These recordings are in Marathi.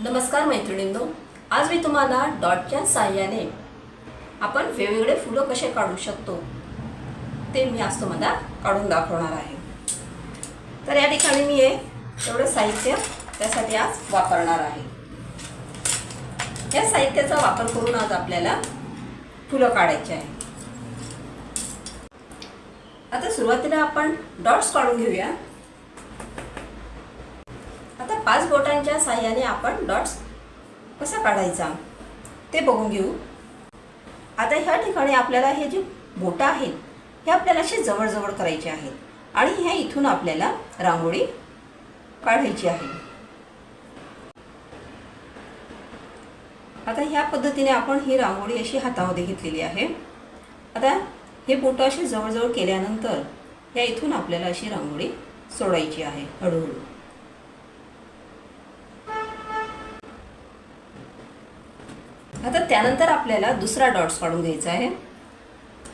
नमस्कार मैत्रिणींनो आज मी तुम्हाला डॉटच्या साह्याने आपण वेगवेगळे फुलं कसे काढू शकतो ते मी आज तुम्हाला काढून दाखवणार आहे. तर या ठिकाणी मी हे एवढं साहित्य त्यासाठी आज वापरणार आहे. या साहित्याचा वापर करून आज आपल्याला फुलं काढायची आहे. आता सुरुवातीला आपण डॉट्स काढून घेऊया. पाच बोटांच्या साह्याने आपण डॉट्स कसा काढायचा? ते बघून घेऊ. आता ह्या ठिकाणी आपल्याला हे जे बोटं आहेत हे आपल्याला असे जवळजवळ करायचे आहेत. आणि ह्या इथून आपल्याला रांगोळी काढायची आहे. आता ह्या पद्धतीने आपण ही रांगोळी अशी हातामध्ये घेतलेली आहे. आता हे बोटं अशी जवळजवळ केल्यानंतर या इथून आपल्याला अशी रांगोळी सोडायची आहे हळूहळू. आता त्यानंतर आपल्याला दुसरा डॉट्स काढून घ्यायचा आहे.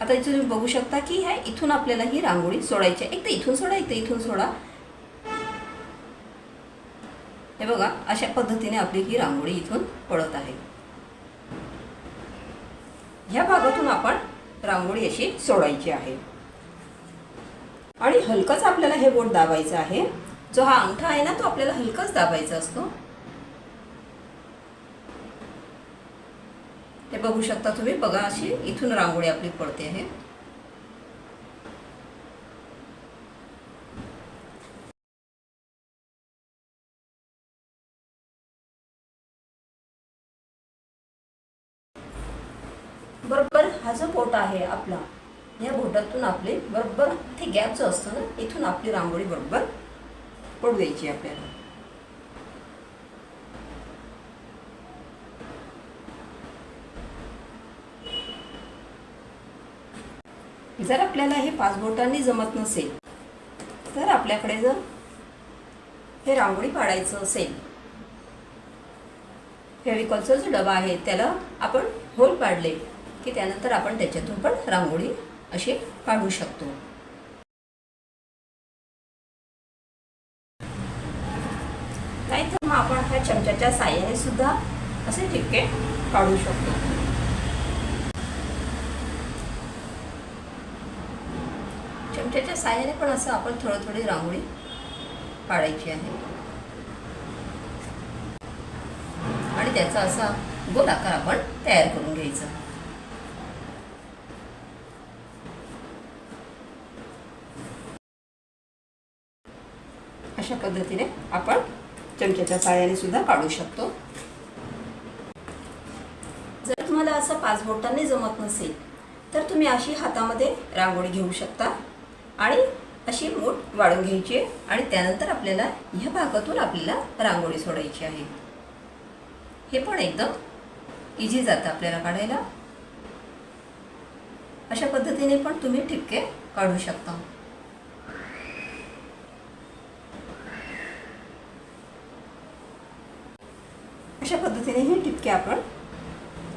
आता इथून तुम्ही बघू शकता की ह्या इथून आपल्याला ही रांगोळी सोडायची आहे. एक तर इथून सोडा एक तर इथून सोडा. हे बघा अशा पद्धतीने आपली ही रांगोळी इथून पडत आहे. ह्या भागातून आपण रांगोळी अशी सोडायची आहे. आणि हलकंच आपल्याला हे बोट दाबायचं आहे. जो हा अंगठा आहे ना तो आपल्याला हलकाच दाबायचा असतो. हे बघू शकता तुम्ही. बघा अशी इथून रांगोळी आपली पडते आहे. बरोबर हा जो बोट आहे आपला या बोटातून आपले बरोबर ते गॅप जो असतो ना इथून आपली रांगोळी बरोबर पडू द्यायची आपल्याला. जर आपल्याला हे पाच बोटांनी जमत नसेल तर आपल्याकडे जर हे रांगोळी पाडायचं असेल फेविकॉलचा जो डबा आहे त्याला आपण होल पाडले की त्यानंतर आपण त्याच्यातून पण रांगोळी अशी काढू शकतो. नाहीतर मग आपण ह्या चमच्याच्या साह्याने सुद्धा असे ठिपके काढू शकतो. चमच्याच्या साह्याने पण असं आपण थोडं थोडी रांगोळी पाडायची आहे. आणि त्याचा असा गोल आकार आपण तयार करून घ्यायचा. अशा पद्धतीने आपण चमच्याच्या साह्याने सुद्धा काढू शकतो. जर तुम्हाला असं पाच बोटांनी जमत नसेल तर तुम्ही अशी हातामध्ये रांगोळी घेऊ शकता. आणि अशी मूठ वाढून घ्यायची आहे आणि त्यानंतर आपल्याला ह्या भागातून आपल्याला रांगोळी सोडायची आहे. हे पण एकदम इझी जातं आपल्याला काढायला. अशा पद्धतीने पण तुम्ही ठिपके काढू शकता. अशा पद्धतीने हे ठिपके आपण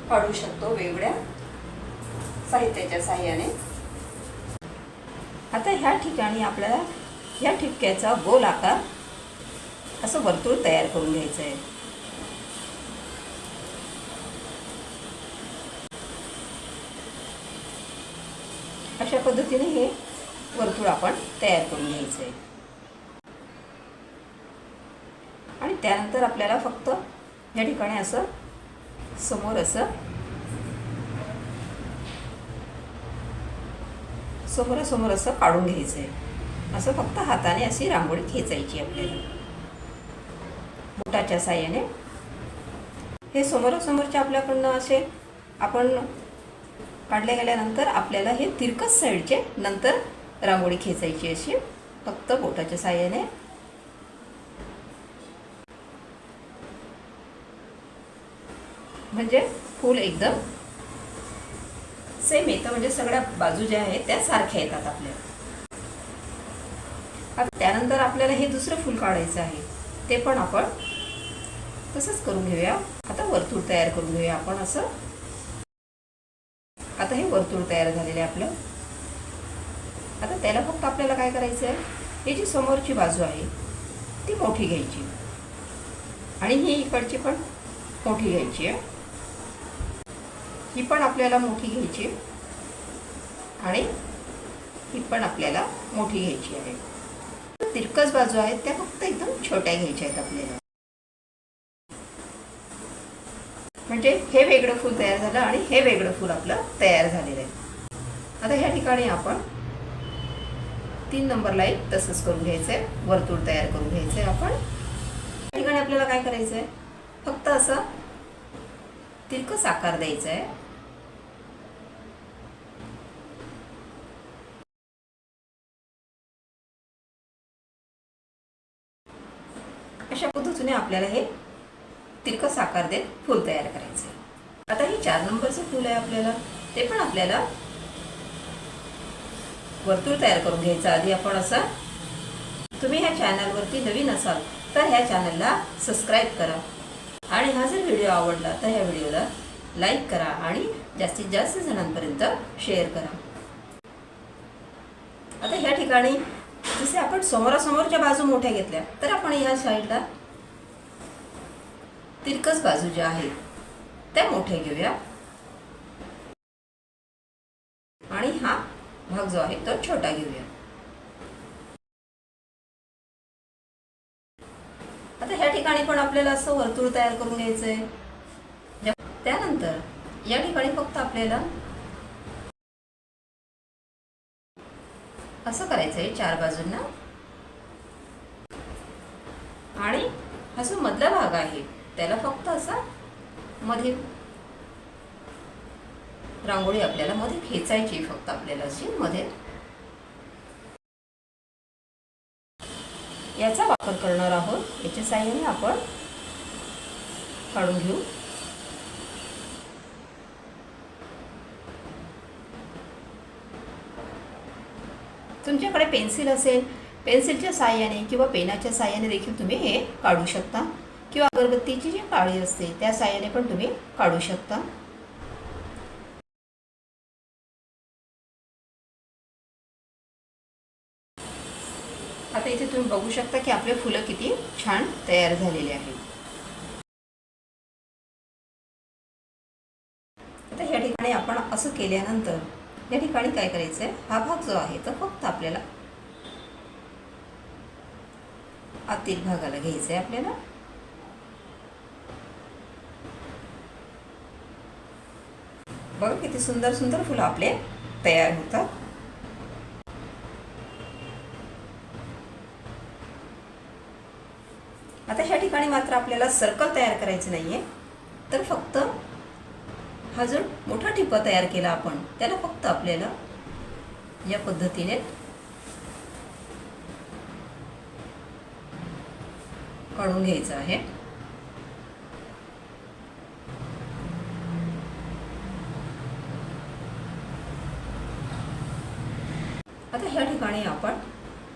काढू शकतो वेगळ्या साहित्याच्या साह्याने. आता ह्या ठिकाणी आपल्याला ह्या ठिपक्याचा गोल आकार असं वर्तुळ तयार करून घ्यायचं आहे. अशा पद्धतीने हे वर्तुळ आपण तयार करून घ्यायचं आहे. आणि त्यानंतर आपल्याला फक्त या ठिकाणी असं समोर असं समोरासमोर असं काढून घ्यायचं आहे असं फक्त हाताने अशी रांगोळी खेचायची आपल्याला. बोटाच्या साह्याने. हे समोरासमोरच्या आपल्याकडनं असे आपण काढल्या गेल्यानंतर आपल्याला हे तिरकस साईडचे नंतर रांगोळी खेचायची अशी फक्त बोटाच्या साह्याने. म्हणजे फूल एकदम सेम येतं म्हणजे सगळ्या बाजू ज्या आहेत त्या सारख्या येतात आपल्या. आता त्यानंतर आपल्याला हे दुसरं फूल काढायचं आहे. ते पण आपण तसंच करून घेऊया. आता वर्तुळ तयार करून घेऊया आपण असं. आता हे वर्तुळ तयार झालेलं आहे आपलं. आता त्याला फक्त आपल्याला काय करायचं आहे हे जी समोरची बाजू आहे ती मोठी घ्यायची. आणि ही इकडची पण मोठी घ्यायची आहे. ही पण आपल्याला मोठी घ्यायची आहे. आणि ही पण आपल्याला मोठी घ्यायची आहे. तिरकस बाजू आहेत त्या फक्त एकदम छोट्या घ्यायच्या आहेत आपल्याला. म्हणजे हे वेगळं फूल तयार झालं आणि हे वेगळं फूल आपलं तयार झालेलं आहे. आता ह्या ठिकाणी आपण तीन नंबरला एक तसंच करून घ्यायचं आहे. वर्तुळ तयार करून घ्यायचं आहे आपण. या ठिकाणी आपल्याला काय करायचं आहे? फक्त असं तिरकस आकार द्यायचा आहे अशा पद्धतीने आपल्याला हे तिरकस आकार देत फूल तयार करायचं आहे आता हे चार नंबरचं फूल आहे आपल्याला. ते पण आपल्याला वर्तुळ तयार करून घ्यायचं. आधी आपण असं तुम्ही ह्या चॅनलवरती नवीन असाल तर ह्या चॅनलला सबस्क्राईब करा. आणि हा जर व्हिडिओ आवडला तर ह्या व्हिडिओला लाईक करा आणि जास्तीत जास्त जणांपर्यंत शेअर करा. आता ह्या ठिकाणी जसे आपण समोरासमोरच्या बाजू मोठ्या घेतल्या तर आपण ह्या साईडला तिरकस बाजू ज्या आहेत त्या मोठ्या घेऊया. आणि हा भाग जो आहे तो छोटा घेऊया. आता ह्या ठिकाणी पण आपल्याला असं वर्तुळ तयार करून घ्यायचंय. त्यानंतर या ठिकाणी फक्त आपल्याला असं करायचंय चार बाजूंना. आणि हा जो मधला भाग आहे त्याला फक्त असा मध्ये रांगोळी आपल्याला मध्ये खेचायची फक्त आपल्याला अशी मध्ये. याचा वापर करणार आहोत. याच्या साह्याने आपण काढून घेऊ. तुमच्याकडे पेन्सिल असेल पेन्सिलच्या साह्याने किंवा पेनाच्या साह्याने देखील तुम्ही हे काढू शकता. किंवा अगरबत्तीची जी काळी असते त्या साह्याने पण तुम्ही काढू शकता. आता इथे तुम्ही बघू शकता की आपले फुलं किती छान तयार झालेले आहेत. आता ह्या ठिकाणी आपण असं केल्यानंतर या ठिकाणी काय करायचं आहे हा भाग जो आहे तो फक्त आपल्याला आतील भागाला घ्यायचं आहे आपल्याला. बघा किती सुंदर सुंदर फुलं आपले तयार होतात. आता ह्या ठिकाणी मात्र आपल्याला सर्कल तयार करायचं नाही आहे तर फक्त हा जो मोठा टिपा तयार केला आपण त्याला फक्त आपल्याला या पद्धतीने काढून घ्यायचं आहे. आता ह्या ठिकाणी आपण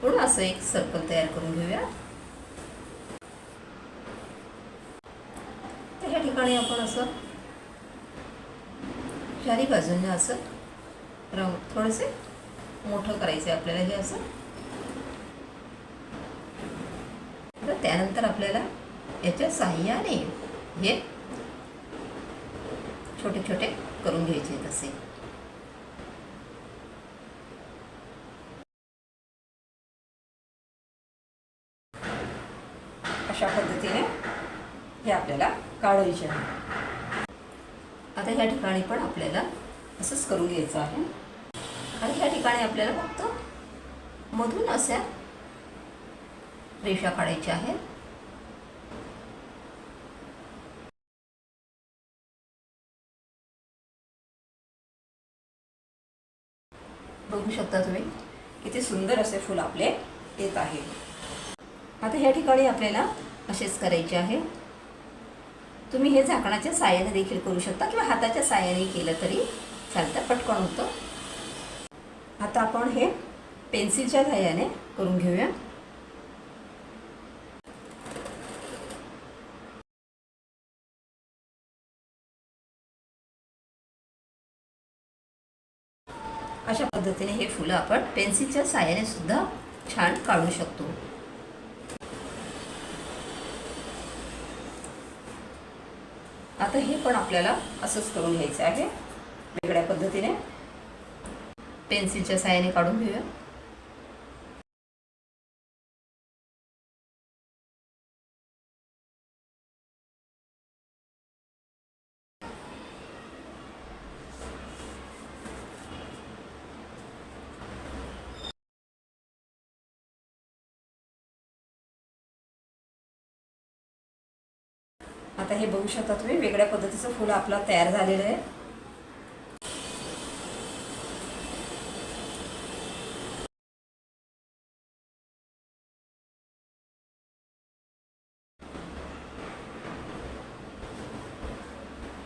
पूर्ण असं एक सर्कल तयार करून घेऊया. तर ह्या ठिकाणी आपण असं चारी बाजूंना असं रंग थोडेसे मोठं करायचं आहे आपल्याला हे असं. तर त्यानंतर आपल्याला याच्या साह्याने हे छोटे छोटे करून घ्यायचे आहेत असे अशा पद्धतीने ते आपल्याला काढायचे आहे. आता ह्या ठिकाणी पण आपल्याला असंच करून घ्यायचं आहे. आणि ह्या ठिकाणी आपल्याला फक्त मधून अशा रेषा काढायच्या आहेत. बघू शकता तुम्ही किती सुंदर असे फुल आपले येत आहे. आता ह्या ठिकाणी आपल्याला असेच करायचे आहे. तुम्ही हे झाकणाच्या साह्याने देखील करू शकता किंवा हाताच्या साह्याने केलं तरी चालतं. पटकन होतं. आता आपण हे पेन्सिलच्या साह्याने करून घेऊया. अशा पद्धतीने हे फुलं आपण पेन्सिलच्या साह्याने सुद्धा छान काढू शकतो. आता हे पण आपल्याला असंच करून घ्यायचं आहे. वेगळ्या पद्धतीने. पेन्सिलच्या साहाय्याने काढून घेऊया. आता हे बघू शकता तुम्ही वेगळ्या पद्धतीचं फुल आपला तयार झालेलं आहे.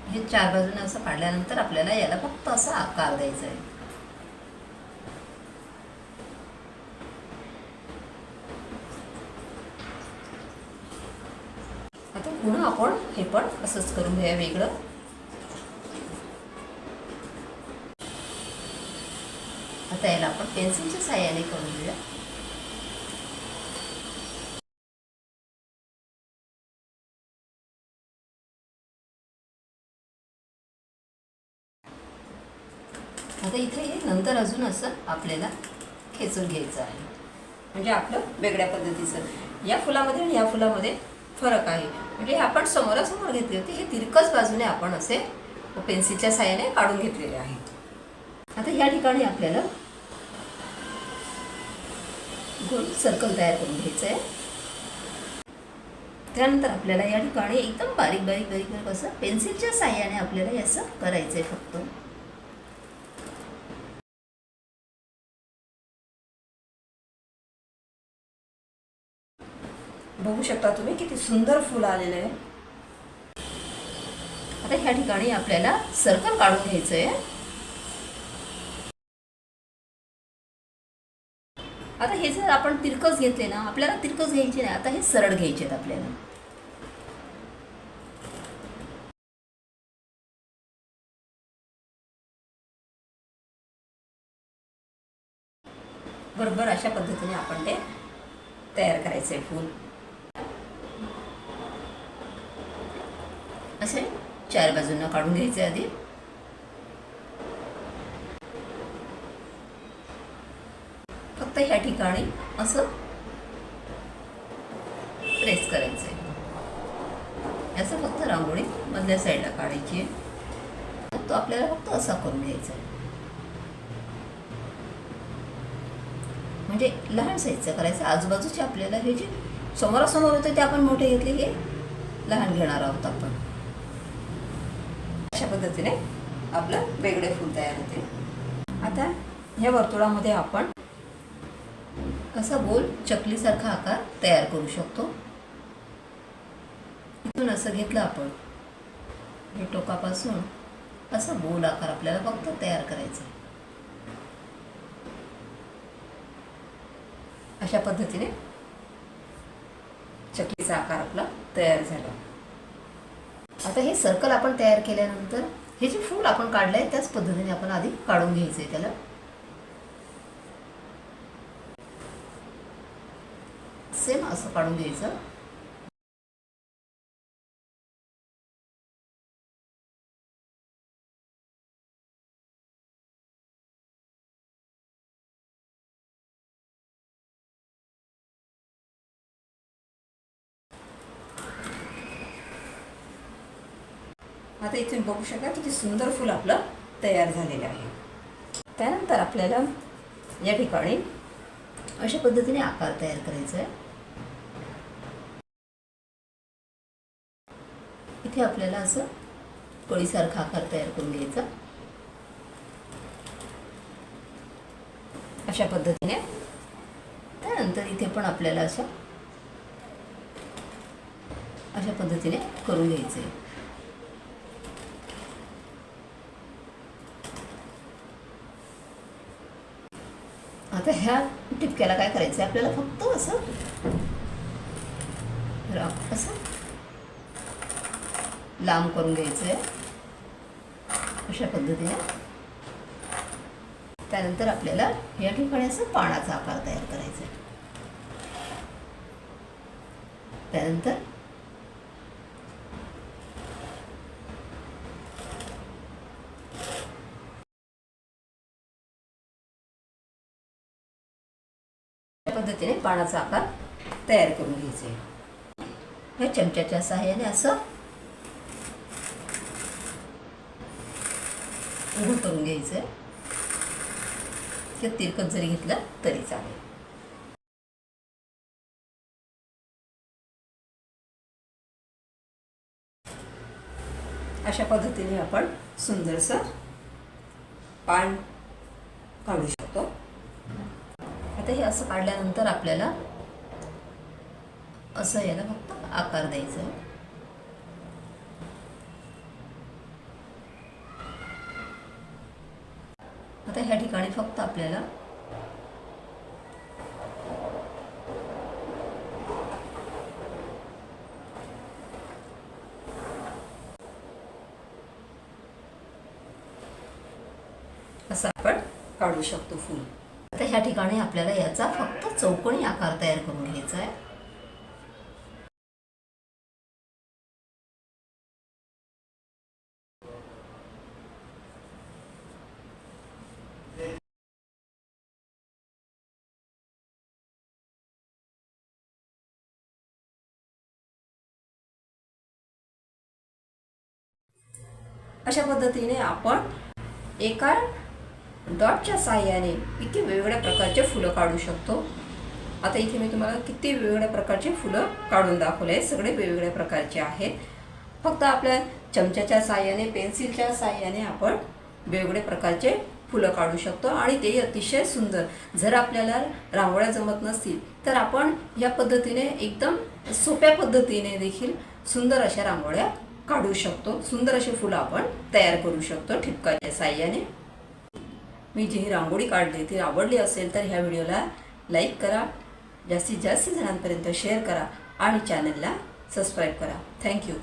हे चार बाजूने असं काढल्यानंतर आपल्याला याला फक्त असा आकार द्यायचा आहे आता पुन्हा आपण हे पण असंच करून घेऊया वेगळं. आता याला आपण पेन्सिलच्या साह्याने करून घेऊया. आता इथे हे नंतर अजून असं आपल्याला खेचून घ्यायचं आहे. म्हणजे आपलं वेगळ्या पद्धतीचं. या फुलामध्ये आणि या फुलामध्ये फरक आहे. म्हणजे हे आपण समोरासमोर घेतले होते हे तिरकस बाजूने आपण असे पेन्सिलच्या साह्याने काढून घेतलेले आहे. आता या ठिकाणी आपल्याला गोल सर्कल तयार करून घ्यायचं आहे. त्यानंतर आपल्याला या ठिकाणी एकदम बारीक बारीक बारीक बारीक असं पेन्सिलच्या साह्याने आपल्याला हे असं करायचं आहे फक्त. बघू शकता तुम्ही किती सुंदर फुल आलेलं आहे. आता ह्या ठिकाणी आपल्याला सर्कल काढून घ्यायचं आहे आता हे जर आपण तिरकस घेतले ना आपल्याला तिरकस घ्यायचे नाही आता हे सरळ घ्यायचे आहेत आपल्याला. बरोबर अशा पद्धतीने आपण ते तयार करायचं आहे फूल. असे चार बाजूंना काढून घ्यायचे आधी. फक्त ह्या ठिकाणी असं प्रेस करायचं आहे असं फक्त रांगोळी मधल्या साईडला काढायची आहे. तो आपल्याला फक्त असा करून घ्यायचा आहे म्हणजे लहान साईजचं करायचं. आजूबाजूचे आपल्याला हे जे समोरासमोर होते ते आपण मोठे घेतले हे लहान घेणार आहोत आपण. अशा पद्धतीने आपलं वेगळे फूल तयार होते. आता ह्या वर्तुळामध्ये आपण असा गोल चकलीसारखा आकार तयार करू शकतो? इथून असं घेतलं आपण. हे टोकापासून असा गोल आकार आपल्याला फक्त तयार करायचा आहे. अशा पद्धतीने चकलीचा आकार आपला तयार झाला. आता हे सर्कल आपण तयार केल्यानंतर हे जे फूल आपण काढलं आहे त्याच पद्धतीने आपण आधी काढून घ्यायचं आहे त्याला. सेम असं काढून घ्यायचं. बघू शकता किती सुंदर फूल आपलं तयार झालेलं आहे. त्यानंतर आपल्याला या ठिकाणी अशा पद्धतीने आकार तयार करायचा आहे. इथे आपल्याला असं कळीसारखा आकार तयार करून घ्यायचा. अशा पद्धतीने. त्यानंतर इथे पण आपल्याला अशा अशा पद्धतीने करून घ्यायचं आहे. आता ह्या टिपक्याला काय करायचं आहे आपल्याला फक्त असं असं लांब करून घ्यायचं आहे अशा पद्धतीने. त्यानंतर आपल्याला या ठिकाणी असं पानाचा आकार तयार करायचा आहे त्यानंतर पद्धतीने पानाचा आकार तयार करून घ्यायचे हे चमच्याच्या सहाय्याने असं उभं करून घ्यायचं आहे किंवा तिरकत जरी घेतलं तरी चालेल. अशा पद्धतीने आपण सुंदरसं पान काढू शकतो. आता हे असं काढल्यानंतर आपल्याला असं याला फक्त आकार द्यायचा आहे. आता ह्या ठिकाणी फक्त आपल्याला असं आपण काढू शकतो फूल. आता ह्या ठिकाणी आपल्याला याचा फक्त चौकोनी आकार तयार करून घ्यायचा आहे. अशा पद्धतीने आपण एका डॉटच्या साहाय्याने किती वेगवेगळ्या प्रकारचे फुलं काढू शकतो. आता इथे मी तुम्हाला किती वेगवेगळ्या प्रकारचे फुलं काढून दाखवले आहेत. सगळे वेगवेगळ्या प्रकारचे आहेत. फक्त आपल्या चमच्याच्या साहाय्याने पेन्सिलच्या साहाय्याने आपण वेगवेगळ्या प्रकारचे फुलं काढू शकतो आणि ते अतिशय सुंदर. जर आपल्याला रांगोळ्या जमत नसतील तर आपण या पद्धतीने एकदम सोप्या पद्धतीने देखील सुंदर अशा रांगोळ्या काढू शकतो. सुंदर अशी फुलं आपण तयार करू शकतो ठिपकाच्या साहाय्याने मी जी ही रांगोळी काढली ती आवडली असेल तर ह्या व्हिडिओला लाईक करा जास्तीत जास्त जणांपर्यंत शेअर करा आणि चॅनलला सबस्क्राईब करा. थँक्यू.